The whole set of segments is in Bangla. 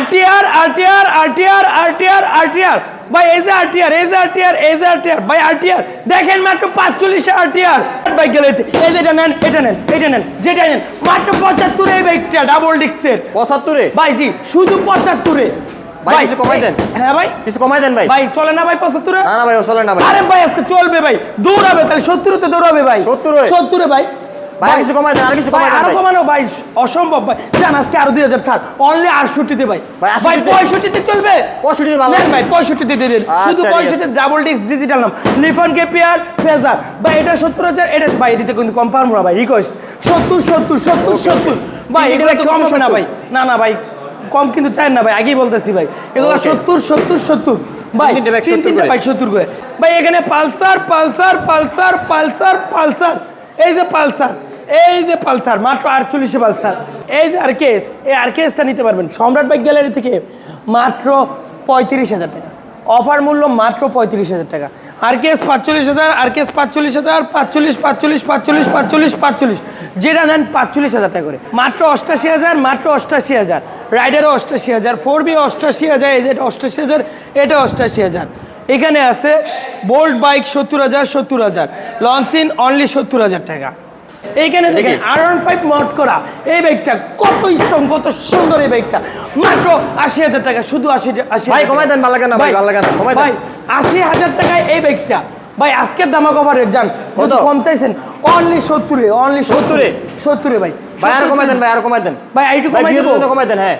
RTR RTR RTR RTR RTR. ভাই এই যে আরটিআর এই যে আরটিআর এই যে আরটিআর। ভাই আরটিআর দেখেন মাত্র পাঁচচল্লিশ আরটিআর। ভাই গেলে এই যে এটা নেন এটা নেন এটা নেন যেটা নেন। মাত্র পঁচাত্তর এই বাইকটা ডাবল ডিস্কের পঁচাত্তরে? ভাই জি শুধু পঁচাত্তরে। ভাই, কিছু কমাই দেন। হ্যাঁ ভাই। কিছু কমাই দেন ভাই। ভাই চলে না ভাই পঁচাত্তরে? না না ভাই চলে না ভাই। আরে ভাই আজকে চলবে ভাই। দৌড়াবে তাহলে সত্তরতে দৌড়াবে ভাই। 70 এ? সত্তরে ভাই। ভাই, আর কিছু কমাই দেন, আর কিছু ভাই, আরও কমানো ভাই অসম্ভব ভাই। জান আজকে আরও দুই হাজার স্যার অনলি আটষট্টিতে ভাই। ভাই, ভাই 68 পঁয়ষট্টিতে চলবে। 65 ভালো। দিয়ে দিন। শুধু। ডাবল ডিস্ক ডিজিটাল নাম। লিফন কেপিআর ফেজার ভাই এটা সত্তর হাজার এটা ভাই এটিতে কিন্তু কম না ভাই রিকোয়েস্ট তো কম 70, হবে না ভাই। না না ভাই কম কিন্তু চাই না ভাই আগেই বলতেছি ভাই। এগুলো Okay. সত্তর সত্তর সত্তর। ভাই তিনটে তিন 70 তিনটে ভাই সত্তর করে। ভাই এখানে Pulsar Pulsar Pulsar Pulsar Pulsar. এই যে পালসার। এই যে পালসার, মাত্র আটচল্লিশে পালসার। এই যে আরকেএস এই আরকেএসটা নিতে পারবেন। সম্রাট বাইক গ্যালারি থেকে মাত্র পঁয়ত্রিশ হাজার টাকা। অফার মূল্য মাত্র পঁয়ত্রিশ হাজার টাকা। আরকেএস পাঁচচল্লিশ হাজার আরকেএস পাঁচচল্লিশ হাজার, পাঁচচল্লিশ পাঁচচল্লিশ পাঁচচল্লিশ পাঁচচল্লিশ পাঁচচল্লিশ। যেটা নেন পাঁচচল্লিশ হাজার টাকা করে। মাত্র অষ্টাশি হাজার, মাত্র অষ্টাশি হাজার। রাইডারও অষ্টাশি হাজার ফোর বি অষ্টাশি হাজার এটা অষ্টাশি হাজার, এটা অষ্টাশি হাজার। এখানে আছে বোল্ট বাইক সত্তর হাজার সত্তর হাজার। লঞ্চিন অনলি সত্তর হাজার টাকা। এইখানে দেখেন আর ওয়ান ফাইভ মট করা। এই বাইকটা কত স্ট্রং কত সুন্দর এই বাইকটা মাত্র আশি হাজার টাকা শুধু আশি আশি ভাই, কমাই দেন, ভালো না, ভাই, ভালো লাগে না, কমাই ভাই আশি হাজার টাকায় এই বাইকটা ভাই আজকের দামা কভারের যান কত? কম চাইছেন অনলি সত্তরে অনলি সত্তরে সত্তরে? ভাই। ভাই আর কমাই দেন ভাই আর কমাই দেন। ভাই এইটু কমাই দেবো? কমাই দেন হ্যাঁ।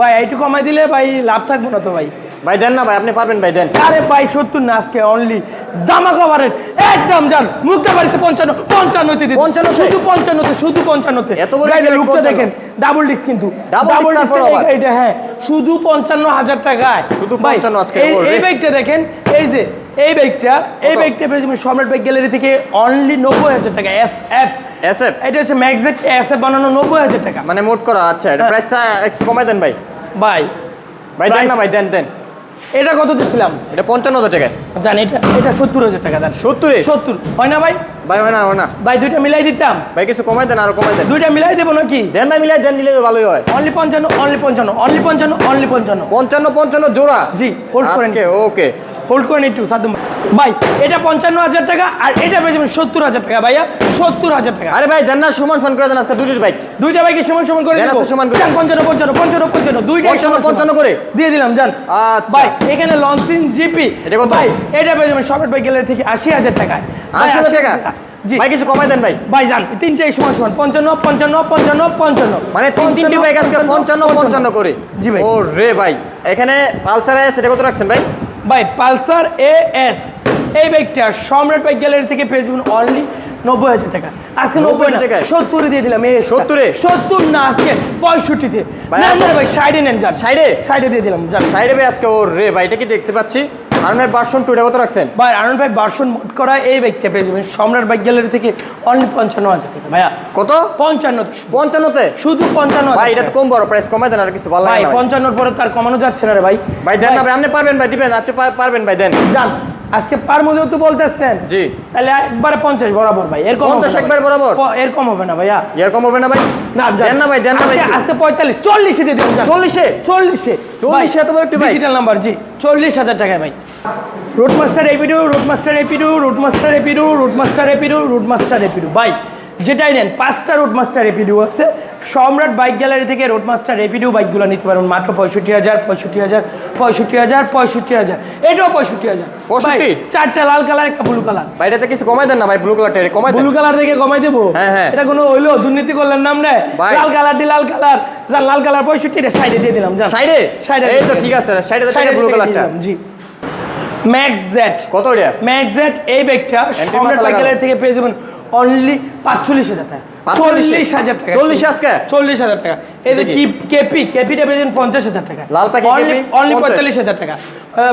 ভাই এইটু কমাই দিলে ভাই লাভ থাকব না তো ভাই। ভাই দেন না ভাই আপনি পারবেন ভাই দেন। আরে ভাই সত্তর না আজকে অনলি দামা কভারের একদম যান মুক্তা বাড়িতে পঞ্চান্ন পঞ্চান্নতে দিন 55 তে? শুধু পঞ্চান্নতে শুধু পঞ্চান্নতে। এত বড় গাড়ি লুকটা দেখেন ডাবল ডিস্ক কিন্তু। Disc disc? এটা হ্যাঁ শুধু পঞ্চান্ন হাজার টাকায়। শুধু 55 আজকে, এই- বাইকটা দেখেন এই যে এই বাইকটা এই? বাইকটা পেয়েছি সম্রাট বাইক গ্যালারি থেকে অনলি নব্বই হাজার টাকা এস এফ এসএফ এটা হচ্ছে ম্যাগজেট এস এফ বানানো নব্বই হাজার টাকা। মানে মোট করা আচ্ছা এটা হ্যাঁ। প্রাইসটা একটু কমাই দেন ভাই। ভাই ভাই দেন না ভাই দেন দেন। এটা কত দিছিলাম? এটা পঞ্চান্ন হাজার টাকা জানি এটা এটা সত্তর হাজার টাকা দাম সত্তর সত্তর। হয় না ভাই? ভাই হয় না হয় না। ভাই দুইটা মিলাই দিতাম। ভাই কিছু কমাই দেন আর কমাই দেন। দুইটা মিলাই দেবো নাকি? দেন না মিলাই দেন দিলে ভালোই হয়। অনলি পঞ্চান্ন অনলি পঞ্চান্ন অনলি পঞ্চান্ন অনলি পঞ্চান্ন। পঞ্চান্ন পঞ্চান্ন জোড়া? জি হোল্ড করেন। ওকে। হোল্ড করেন একটু সাদম ভাই এটা পঞ্চান্ন হাজার টাকা আর এটা পেয়ে যাবেন সত্তর হাজার টাকা ভাইয়া। সত্তর হাজার টাকা। আরে ভাই দেন না সমান ফান করে দেন আজকে বাইক। দুইটা বাইকে সমান সমান করে দেন সমান করে। পঞ্চান্ন পঞ্চান্ন পঞ্চান্ন পঞ্চান্ন দুইটা পঞ্চান্ন, পঞ্চান্ন করে? দিয়ে দিলাম যান। আচ্ছা। ভাই এখানে লঞ্চিং জিপি এটা কত? ভাই এটা পেয়ে যাবেন বাইক গেলে থেকে আশি হাজার টাকায়। ভাই, আশি হাজার টাকা? ভাই কিছু কমাই দেন ভাই। ভাই যান তিনটাই সমান সমান পঞ্চান্ন পঞ্চান্ন পঞ্চান্ন পঞ্চান্ন। মানে তিন তিনটি বাইক আজকে পঞ্চান্ন পঞ্চান্ন করে। জি ভাই। ও রে ভাই এখানে পালসার সেটা কত রাখছেন ভাই? ভাই পালসার এ এস এই বাইকটা সম্রাট বাইক গ্যালারি থেকে পেয়ে যাবেন অনলি নব্বই হাজার টাকা। আজকে নব্বই হাজার টাকা সত্তরে দিয়ে দিলাম সত্তরে? সত্তর না আজকে পঁয়ষট্টিতে ভাই, না না ভাই সাইডে নেন যান। সাইডে সাইডে দিয়ে দিলাম যান। সাইডে ভাই আজকে ও রে ভাই এটা কি দেখতে পাচ্ছি? আর ভাই ভার্সন টুটা কত রাখছেন? ভাই আনন্দ ভাই বার্সন মোট করা এই বাইকটা পেয়ে যাবেন। সম্রাট বাইক গ্যালারি থেকে অনলি পঞ্চান্ন হাজার টাকা। ভাইয়া কত? পঞ্চান্ন পঞ্চান্নতে? শুধু পঞ্চান্ন ভাই এটা তো কম বড় প্রাইস কমাই দেন আর কিছু ভালো ভাই। পঞ্চান্নর পরে তার কমানো যাচ্ছে না রে ভাই। ভাই দেন না ভাই। আপনি পারবেন ভাই দিবেন আপনি পারবেন ভাই দেন। যান। আজকে পার মধ্যে তো বলতেছেন জি। তাহলে একবারে পঞ্চাশ বরাবর ভাই এরকম পঞ্চাশ হবে 50 একবার বরাবর? এরকম এর কম হবে না ভাইয়া। এরকম হবে না ভাই? না দেন না ভাই দেন না ভাই। আজকে- পঁয়তাল্লিশ চল্লিশে দিয়ে দিলাম চল্লিশে? চল্লিশে। 40 এত বড় একটু ডিজিটাল নাম্বার জি। চল্লিশ হাজার টাকায় ভাই। রুট মাস্টার এপিডু রুট মাস্টার এপিডু রুট মাস্টার এপিডু রুট মাস্টার এপিডু রুট মাস্টার এপিডু ভাই যেটাই নেন পাঁচটা রুট মাস্টার এপিডু আছে। সম্রাট বাইক গ্যালারি থেকে রোড মাস্টার এপিডু বাইকগুলো নিতে পারবেন মাত্র পঁয়ষট্টি হাজার পঁয়ষট্টি হাজার পঁয়ষট্টি হাজার পঁয়ষট্টি হাজার। এটাও পঁয়ষট্টি হাজার। চারটা লাল কালার একটা ব্লু কালার ভাই এটাতে কিছু কমাই দেন না ভাই ব্লু কালারটা কমাই ব্লু কালার থেকে কমাই দেবো? হ্যাঁ, হ্যাঁ। এটা কোনো হইল? দুর্নীতি করলেন নাম ভাই। লাল কালার দি লাল কালার লাল কালার পঁয়ষট্টি এটা সাইডে দিয়ে দিলাম সাইডে সাইডে এই তো ঠিক আছে সাইডে সাইডে ব্লু কালারটা জি। ম্যাক্স জেড কত ম্যাক্স জেড এই ব্যাগটা সম্রাট লাগানো। বাইকের থেকে পেয়ে যাবেন অনলি পাঁচচল্লিশ হাজার টাকা। চল্লিশ হাজার টাকা। 40 আজকে? চল্লিশ হাজার টাকা। এই যে কি কেপি কেপিটা পেয়ে পঞ্চাশ হাজার টাকা। লাল পাখি অনলি অনলি পঁয়তাল্লিশ হাজার টাকা।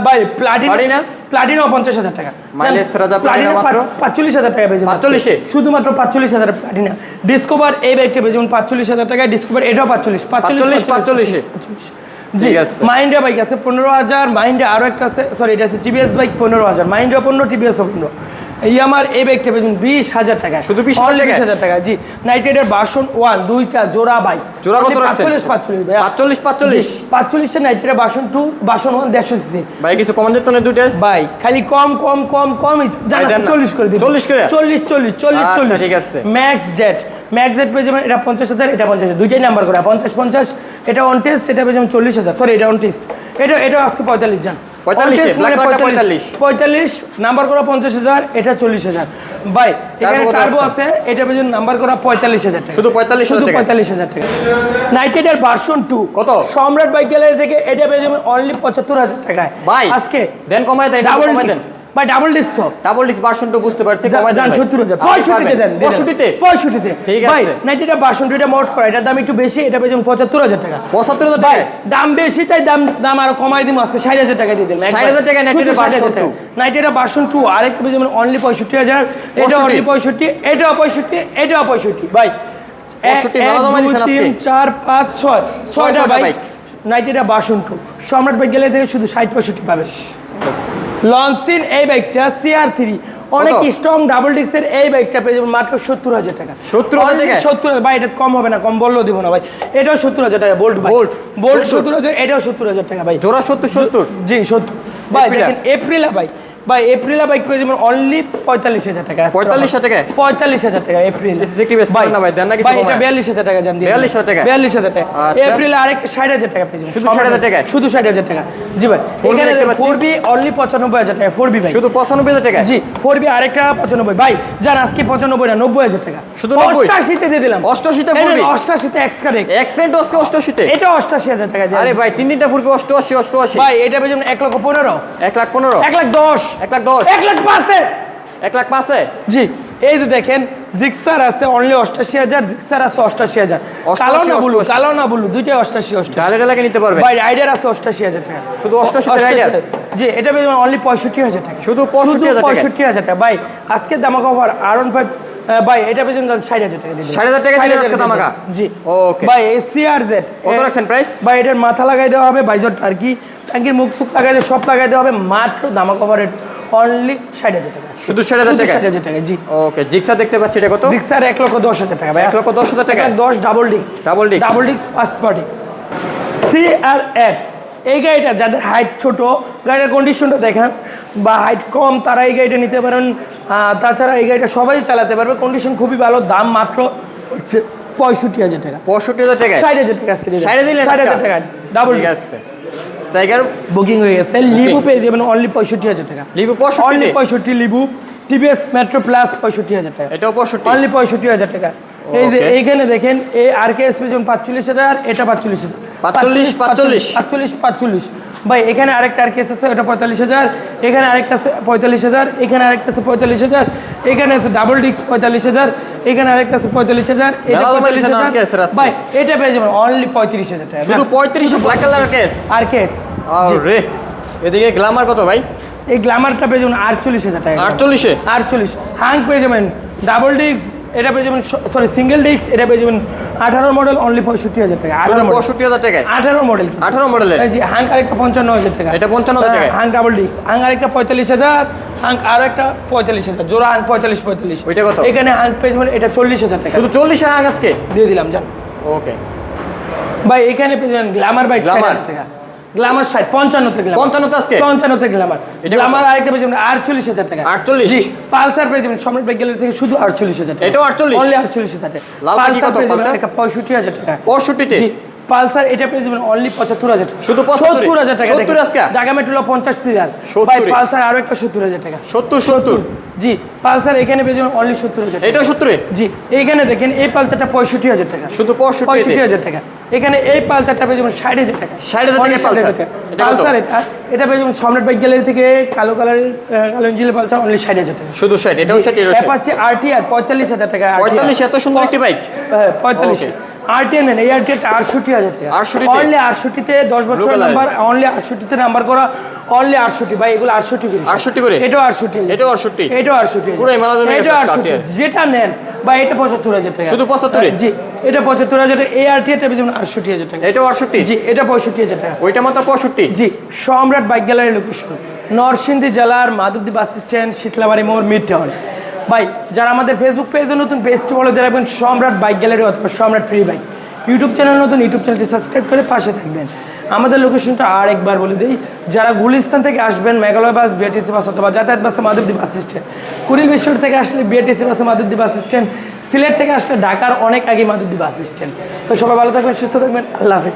ভাই প্লাটিনা প্লাটিনা? প্লাটিনা পঞ্চাশ হাজার টাকা। মাইলেজ রাজা প্লাটিনা মাত্র? পাঁচচল্লিশ হাজার টাকা পেয়ে যাবেন 45 এ? শুধুমাত্র পাঁচচল্লিশ হাজার প্লাটিনা ডিসকভার এই ব্যাগটা পেয়ে যাবেন পাঁচচল্লিশ হাজার টাকা ডিসকভার এটাও পাঁচচল্লিশ। 45, 45 এ? জি মাইন্ডা বাইক আছে পনেরো হাজার। মাইন্ডা আরও একটা আছে। সরি এটা আছে টিভিএস বাইক পনেরো হাজার। মাইন্ডা পনেরো টিভিএস পনেরো। এই আমার এই ব্যাগটা পেয়েছেন বিশ হাজার টাকা। শুধু 20,000 Only টাকায়? 20,000 টাকা জি। বাসন ওয়ান দুইটা জোড়া বাইক জোড়া কত পাঁচচল্লিশ পাঁচচল্লিশ ভাইয়া। পাঁচচল্লিশ পাঁচচল্লিশ? পাঁচচল্লিশের নাইট বাসন টু বাসন ওয়ান দেড়শো সিসি ভাই কিছু কমান যেত না দুইটা? ভাই খালি কম কম কম কম জানা। চল্লিশ করে দিন 40 করে? চল্লিশ চল্লিশ চল্লিশ আচ্ছা, চল্লিশ। ঠিক আছে। ম্যাক্স জেট ম্যাক্স জেট পেয়ে যাবেন এটা পঞ্চাশ হাজার এটা পঞ্চাশ হাজার। দুইটাই নাম্বার করা পঞ্চাশ পঞ্চাশ। এটা অন টেস্ট এটা পেয়ে যাবেন চল্লিশ হাজার। সরি এটা অন টেস্ট এটা এটা আজকে পঁয়তাল্লিশ যান 45 On test black colourটা 45 পঁয়তাল্লিশ। নাম্বার করা পঞ্চাশ হাজার এটা চল্লিশ হাজার। বাই এখানে টার্বো আছে? এটা পেয়ে নাম্বার করা পঁয়তাল্লিশ হাজার টাকা। শুধু পঁয়তাল্লিশ শুধু পঁয়তাল্লিশ হাজার টাকা। নাইটেডের ভার্সন টু কত? সম্রাট বাইক গ্যালারি থেকে এটা পেয়ে যাবেন অনলি পঁচাত্তর হাজার টাকায়। আজকে দেন কমায় দেন ডাবল দেন। ডিস্ক বা ডাবল ডিস্ক তো। ডাবল ডিস্ক ভার্সন টু বুঝতে পারছি দেন যান ভাই। সত্তর হাজার। আপনি পঁয়ষট্টিতে পারবেন। দেন পঁয়ষট্টিতে? পঁয়ষট্টিতে। ঠিক ভাই আছে। বাষট্টিটা মোট করা এটার দাম একটু বেশি এটা পঁচাত্তর হাজার টাকা। পঁচাত্তর হাজার ভাই টাকা দাম বেশি তাই দাম দাম আরও কমাই দিন আজকে ষাট হাজার টাকা দিয়ে দিলাম। 60,000 টাকায় 90 টা version two। নাইটেটা বাসন টু আরেকটা পেয়েছেন অনলি পঁয়ষট্টি হাজার। এটা অনলি পঁয়ষট্টি এটাও পঁয়ষট্টি এটাও পঁয়ষট্টি। ভাই এক, 65 ভালো দামে দিছেন আজকে। তিন চার পাঁচ ছয়। ছয়টা ছয়টা বাইক বাইক। নাইটেটা বাসন টু সম্রাট বাইক গেলে থেকে শুধু ষাট পঁয়ষট্টি পাবেন। লঞ্চিন এই বাইকটা সিআর থ্রি অনেক স্ট্রং ডাবল ডিস্কের এই বাইকটা পেয়ে যাবেন মাত্র সত্তর হাজার টাকা। সত্তর হাজার সত্তর হাজার। ভাই এটা কম হবে না কম বললেও দিব না ভাই। এটাও সত্তর হাজার টাকা বোল্ট বোল্ট বোল্ট 70 সত্তর। হাজার এটাও সত্তর হাজার টাকা ভাই। জোড়া সত্তর সত্তর? জি সত্তর। ভাই? দেখেন এপ্রিলা বাইক ভাই এপ্রিলা বাইক পেয়ে যাবেন অনলি পঁয়তাল্লিশ হাজার টাকা। 45,000 টাকায়? পঁয়তাল্লিশ হাজার টাকা এপ্রিল একটু বেশি করেন না ভাই, দেন না কিছু ভাই বিয়াল্লিশ হাজার টাকা জান দিয়ে 42,000 টাকা? বিয়াল্লিশ হাজার টাকা। আচ্ছা। এপ্রিল আরেকটা ষাট হাজার টাকা পেয়ে শুধু 60,000 টাকায়? শুধু ষাট হাজার টাকা। জি ভাই এখানে ফোর বি অনলি পঁচানব্বই হাজার টাকা ফোর বি ভাই। শুধু পঁচানব্বই হাজার টাকা জি ফোর বি আরেকটা পঁচানব্বই। ভাই যান আজকে পঁচানব্বই না নব্বই হাজার টাকা। শুধু 90? অষ্টাশিতে দিয়ে দিলাম। অষ্টাশিতে 4B? অষ্টাশিতে এক্সট্রা রেক অ্যাক্সেন্ট আজকে অষ্টআশিতে এটা অষ্টাশি হাজার টাকা দিয়ে। আরে ভাই তিন তিনটা ফুলবে অষ্টআশি অষ্টআশি। ভাই এটা পেয়ে যাবেন এক লক্ষ পনেরো। এক লাখ পনেরো? এক লাখ দশ। এক লাখ দশ। এক লাখ পাঁচে এক লাখ পাঁচে জি এই যে দেখেন জিক্সার আছে অনলি অষ্টাশি হাজার জিক্সার আছে অষ্টাশি হাজার। কালো না বলু কালো না বলু দুইটাই অষ্টাশি অষ্টাশি। ডালে ডালাকে নিতে পারবে ভাই রাইডার আছে অষ্টাশি হাজার টাকা। শুধু অষ্টাশি রাইডার? জি এটা অনলি পঁয়ষট্টি হাজার টাকা। শুধু 65,000 টাকা? পঁয়ষট্টি হাজার টাকা। ভাই আজকে দামাক অফার আর ওয়ান ফাইভ ভাই এটা যাবেন ষাট টাকা দিয়ে দিলাম। 60,000 টাকা 60,000 আজকে দামাকা? জি. ভাই এই সিআর জেড কত রাখছেন প্রাইস ভাই এটার মাথা লাগাই দেওয়া হবে বাইজট আর কি ট্যাঙ্কির মুখ সুখ লাগাই দেওয়া সব লাগাই দেওয়া হবে মাত্র দামা কভারের অনলি ষাট হাজার টাকা শুধু 60,000 টাকা? ষাট হাজার টাকা জি ওকে জিক্সা দেখতে পাচ্ছি এটা কত ডিক্সার এক লক্ষ দশ হাজার টাকা ভাই এক লক্ষ দশ হাজার টাকা? এক লাখ দশ ডাবল ডিক্স Double disc? ডাবল ডিক্স first party C R F এই গাড়িটা যাদের হাইট ছোট গাড়িটার কন্ডিশনটা দেখেন বা হাইট কম তারা এই গাড়িটা নিতে পারেন। তাছাড়া এই গাড়িটা সবাই চালাতে পারবে। কন্ডিশন খুবই ভালো দাম মাত্র হচ্ছে পঁয়ষট্টি হাজার টাকা। পঁয়ষট্টি হাজার টাকা ষাট হাজার টাকা আজকে ষাটে হাজার টাকা ডাবল আছে। স্ট্রাইকার বুকিং হয়ে গেছে। লিবু পেয়ে যাবেন অনলি পঁয়ষট্টি হাজার টাকা। লিবু 65 অনলি পঁয়ষট্টি লিবু টিভিএস মেট্রো প্লাস পঁয়ষট্টি হাজার টাকা। এটাও পঁয়ষট্টি? অনলি পঁয়ষট্টি হাজার টাকা। এই যে এইখানে দেখেন এই আর কে এস পেয়েছেন পাঁচচল্লিশ হাজার এটা পাঁচচল্লিশ হাজার। 45, 45 পাঁচচল্লিশ। পাঁচচল্লিশ ভাই এখানে আরেকটা আর কেস আছে ওটা পঁয়তাল্লিশ হাজার এখানে আরেকটা আছে পঁয়তাল্লিশ হাজার এখানে আরেকটা আছে পঁয়তাল্লিশ হাজার এখানে আছে ডাবল ডিস্ক পঁয়তাল্লিশ হাজার এখানে আরেকটা আছে পঁয়তাল্লিশ হাজার ভাই এটা পেয়ে যাবেন অনলি পঁয়ত্রিশ হাজার টাকা। শুধু পঁয়ত্রিশ ব্ল্যাক কালার কেস আর কেস রে এদিকে গ্লামার কত ভাই? এই গ্ল্যামারটা পেয়ে যাবেন আটচল্লিশ হাজার টাকা। আটচল্লিশে? আটচল্লিশ। হাং পেয়ে যাবেন ডাবল ডিস্ক এটা পেয়ে যাবেন সরি সিঙ্গেল ডিস্ক এটা পেয়ে যাবেন আঠারো মডেল অনলি পঁয়ষট্টি হাজার টাকা আঠারো পঁয়ষট্টি হাজার টাকায়? আঠারো মডেল আঠারো মডেল জি হাং আরেকটা পঞ্চান্ন হাজার টাকা। এটা পঞ্চান্ন হাজার টাকা হাং ডাবল ডিস্ক হাং আরেকটা পঁয়তাল্লিশ হাজার হাং আরও একটা পঁয়তাল্লিশ হাজার জোড়া হাং পঁয়তাল্লিশ পঁয়তাল্লিশ। ওইটা কত? এখানে হাং পেয়ে যাবেন এটা চল্লিশ হাজার টাকা। শুধু চল্লিশে হাং আজকে? দিয়ে দিলাম জান ওকে ভাই এখানে পেয়ে যাবেন গ্ল্যামার বাইক ষাট টাকা। গ্ল্যামার ষাট পঞ্চান্নতে গ্ল্যামার পঞ্চান্নতে আজকে? পঞ্চান্নতে গ্ল্যামার গ্ল্যামার আরেকটা পেয়ে যাবেন আটচল্লিশ হাজার টাকা। 48? জি পালসার পেয়ে যাবেন সম্রাট বাইক গ্যালারি থেকে শুধু আটচল্লিশ হাজার টাকা। এটাও 48? অনলি আটচল্লিশ হাজার টাকা। লালটা কি কত, পালসার? একটা পঁয়ষট্টি হাজার টাকা। পঁয়ষট্টিতে? জি পালসার এটা পেয়ে যাবেন অনলি পঁচাত্তর হাজার শুধু সত্তর হাজার টাকা 70 ঢাকা মেট্রোল পঞ্চাশ সিরিয়াল ভাই পালসার আরও একটা সত্তর হাজার টাকা। সত্তর সত্তর? জি পালসার এখানে পেয়ে যাবেন অনলি সত্তর হাজার এটাও সত্তরে? জি এইখানে দেখেন এই পালসারটা পঁয়ষট্টি হাজার টাকা। শুধু পঁয়ষট্টি হাজার টাকা। এখানে এই পালসারটা পেয়ে যাবেন ষাট হাজার টাকা। 60,000 টাকায় Only 60,000 পালসার। টাকা। এটা পালসার এটা এটা পেয়ে যাবেন সম্রাট বাইক গ্যালারি থেকে কালো কালারের কালো ইঞ্জিনের পালসার অনলি ষাট হাজার টাকা। শুধু সাইড এটাও ষাট এটা ষাট। অ্যাপাচি আরটি আর পঁয়তাল্লিশ হাজার টাকা পঁয়তাল্লিশ এত সুন্দর একটি বাইক হ্যাঁ পঁয়তাল্লিশ। Okay. এই আরটিএটা আটষট্টি হাজার টাকা। অনলি আটষট্টিতে দশ বছর নাম্বার অনলি আটষট্টিতে নাম্বার করা অনলি আটষট্টি। ভাই এগুলো আটষট্টি করে। 68 করে? এটাও আটষট্টি। এটাও 68? এটাও আটষট্টি। পুরো হিমালয় জমে গেছে এটাও আটষট্টি। যেটা নেন বা এটা পঁচাত্তর হাজার টাকা। শুধু 75 জি এটা পঁচাত্তর হাজার টাকা। এই আরটিএটা যেমন আটষট্টি হাজার টাকা। এটাও আটষট্টি? জি এটা পঁয়ষট্টি হাজার টাকা। ওইটা মাত্র পঁয়ষট্টি? জি সম্রাট বাইক গ্যালারি লোকেশন নরসিংদী জেলার মাধবদী বাস স্ট্যান্ড শীতলাবাড়ি মোড় মিড টাউন ভাই, যারা আমাদের ফেসবুক পেজে নতুন পেজটি বলে রাখবেন, সম্রাট বাইক গ্যালারি অথবা Samrat free bike YouTube channel নতুন ইউটিউব চ্যানেলটি সাবস্ক্রাইব করে পাশে থাকবেন। আমাদের লোকেশনটা আর একবার বলে দিই, যারা গুলিস্তান থেকে আসবেন, মেঘালয় বাস বিআরটিসি বাস অথবা যাতায়াত বাসে মাধবদী বাস স্ট্যান্ড কুড়িল বিশ্বর থেকে আসলে বিআরটিসি বাসে মাধবদী বাস স্ট্যান্ড সিলেট থেকে আসলে ঢাকার অনেক আগে মাধবদী বাস স্ট্যান্ড তো সবাই ভালো থাকবেন, সুস্থ থাকবেন, আল্লাহ হাফেজ।